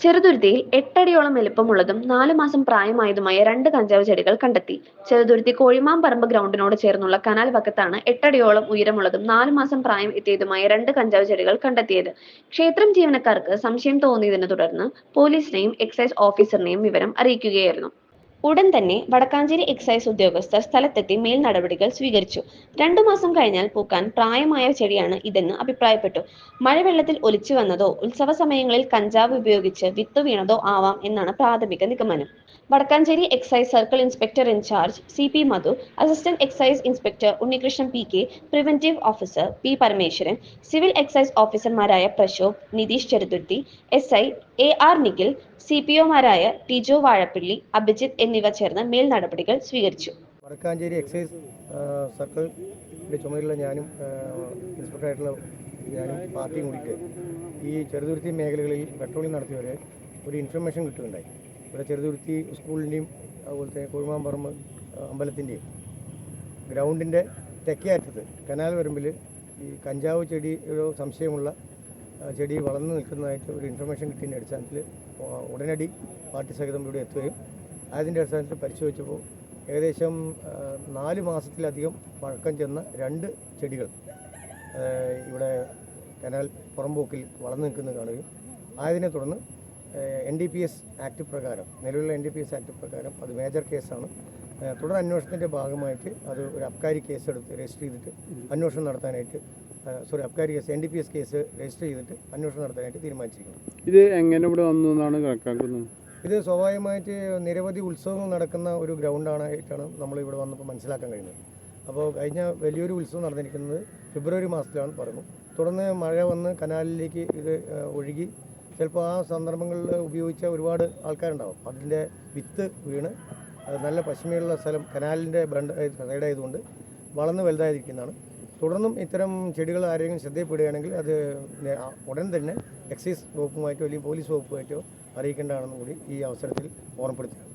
ചെറുതുരുത്തിയിൽ എട്ടടിയോളം വലിപ്പമുള്ളതും നാലു മാസം പ്രായമായതുമായ രണ്ട് കഞ്ചാവ് ചെടികൾ കണ്ടെത്തി. ചെറുതുരുത്തി കോഴിമാമ്പറമ്പ് ഗ്രൗണ്ടിനോട് ചേർന്നുള്ള കനാൽ വക്കത്താണ് എട്ടടിയോളം ഉയരമുള്ളതും നാലു മാസം പ്രായം എത്തിയതുമായ രണ്ട് കഞ്ചാവ് ചെടികൾ കണ്ടെത്തിയത്. ക്ഷേത്രം ജീവനക്കാർക്ക് സംശയം തോന്നിയതിനെ തുടർന്ന് പോലീസിനെയും എക്സൈസ് ഓഫീസറിനെയും വിവരം അറിയിക്കുകയായിരുന്നു. ഉടൻ തന്നെ വടക്കാഞ്ചേരി എക്സൈസ് ഉദ്യോഗസ്ഥർ സ്ഥലത്തെത്തി മേൽ നടപടികൾ സ്വീകരിച്ചു. രണ്ടു മാസം കഴിഞ്ഞാൽ പൂക്കാൻ പ്രായമായ ചെടിയാണ് ഇതെന്ന് അഭിപ്രായപ്പെട്ടു. മഴവെള്ളത്തിൽ ഒലിച്ചു വന്നതോ ഉത്സവ സമയങ്ങളിൽ കഞ്ചാവ് ഉപയോഗിച്ച് വിത്ത് വീണതോ ആവാം എന്നാണ് പ്രാഥമിക നിഗമനം. Vadakkanchery excise circle inspector in-charge C P Madhu assistant excise inspector Unnikrishnan P K preventive officer P Parameswaran civil excise ഓഫീസർമാരായ Prashobh Nitheesh Cheruthuruthy S I A R Nikhil C P ഒമാരായ Tijo Vazhappilly Abhijith എന്നിവ ചേർന്ന് മേൽ നടപടികൾ സ്വീകരിച്ചു. വടക്കാഞ്ചേരി എക്സൈസ് സർക്കിളിന്റെ ചുമതലയുള്ള ഞാനും ഇൻസ്പെക്ടറായിട്ടുള്ള ഞാനും പാർട്ടിയും കൂടിയിട്ട് ഈ ചെറുതുരുത്തി മേഖലകളിൽ പെട്രോളിംഗ് നടത്തിയവരെ ഒരു ഇൻഫർമേഷൻ കിട്ടുകയുണ്ടായി. ഇവിടെ ചെറുതുരുത്തി സ്കൂളിന്റെയും അതുപോലത്തെ കുഴുമാമ്പറമ്പ് അമ്പലത്തിന്റെയും ഗ്രൗണ്ടിന്റെ തെക്കേ അറ്റത്ത് കനാൽ വരമ്പിൽ ഈ കഞ്ചാവ് ചെടിയുടെ സംശയമുള്ള ചെടി വളർന്നു നിൽക്കുന്നതായിട്ട് ഒരു ഇൻഫർമേഷൻ കിട്ടിയതിന്റെ അടിസ്ഥാനത്തിൽ. ഉടനടി പാർട്ടി സഹിതം ഇവിടെ എത്തുകയും അതിന്റെ അടിസ്ഥാനത്തിൽ പരിശോധിച്ചപ്പോൾ ഏകദേശം നാല് മാസത്തിലധികം പഴക്കം ചെന്ന രണ്ട് ചെടികൾ ഇവിടെ കനാൽ പുറമ്പോക്കിൽ വളർന്നു നിൽക്കുന്നത് കാണുകയും ആയതിനെ തുടർന്ന് N D P S act പ്രകാരം നിലവിലുള്ള N D P S act പ്രകാരം അത് മേജർ കേസാണ് തുടർ അന്വേഷണത്തിന്റെ ഭാഗമായിട്ട് അത് ഒരു അബ്കാരി കേസെടുത്ത് രജിസ്റ്റർ ചെയ്തിട്ട് അന്വേഷണം നടത്താനായിട്ട് sorry അബ്കാരി case N D P S case register ചെയ്തിട്ട് അന്വേഷണം നടത്താനായിട്ട് തീരുമാനിച്ചിരിക്കുന്നു. ഇത് എങ്ങനെ ഇവിടെ വന്നു എന്നാണ് കണക്കാക്കുന്നത്? ഇത് സ്വാഭാവികമായിട്ട് നിരവധി ഉത്സവങ്ങൾ നടക്കുന്ന ഒരു ഗ്രൗണ്ടാണായിട്ടാണ് നമ്മൾ ഇവിടെ വന്നപ്പോൾ മനസ്സിലാക്കാൻ കഴിയുന്നത്. അപ്പോൾ കഴിഞ്ഞ വലിയൊരു ഉത്സവം നടന്നിരിക്കുന്നത് ഫെബ്രുവരി മാസത്തിലാണ് പറഞ്ഞു തുടർന്ന് മഴ വന്ന് കനാലിലേക്ക് ഇത് ഒഴുകി ചിലപ്പോൾ ആ സന്ദർഭങ്ങളിൽ ഉപയോഗിച്ച ഒരുപാട് ആൾക്കാരുണ്ടാവും. അതിന്റെ വിത്ത് വീണ് അത് നല്ല പശ്ചിമയുള്ള സ്ഥലം കനാലിന്റെ ബ്രണ്ട് സൈഡായതുകൊണ്ട് വളർന്ന് വലുതായിരിക്കുന്നതാണ്. തുടർന്നും ഇത്തരം ചെടികൾ ആരെങ്കിലും ശ്രദ്ധയിൽപ്പെടുകയാണെങ്കിൽ അത് ഉടൻ തന്നെ എക്സൈസ് വകുപ്പുമായിട്ടോ അല്ലെങ്കിൽ പോലീസ് വകുപ്പുമായിട്ടോ അറിയിക്കേണ്ടതാണെന്ന് കൂടി ഈ അവസരത്തിൽ ഓർമ്മപ്പെടുത്തുകയാണ്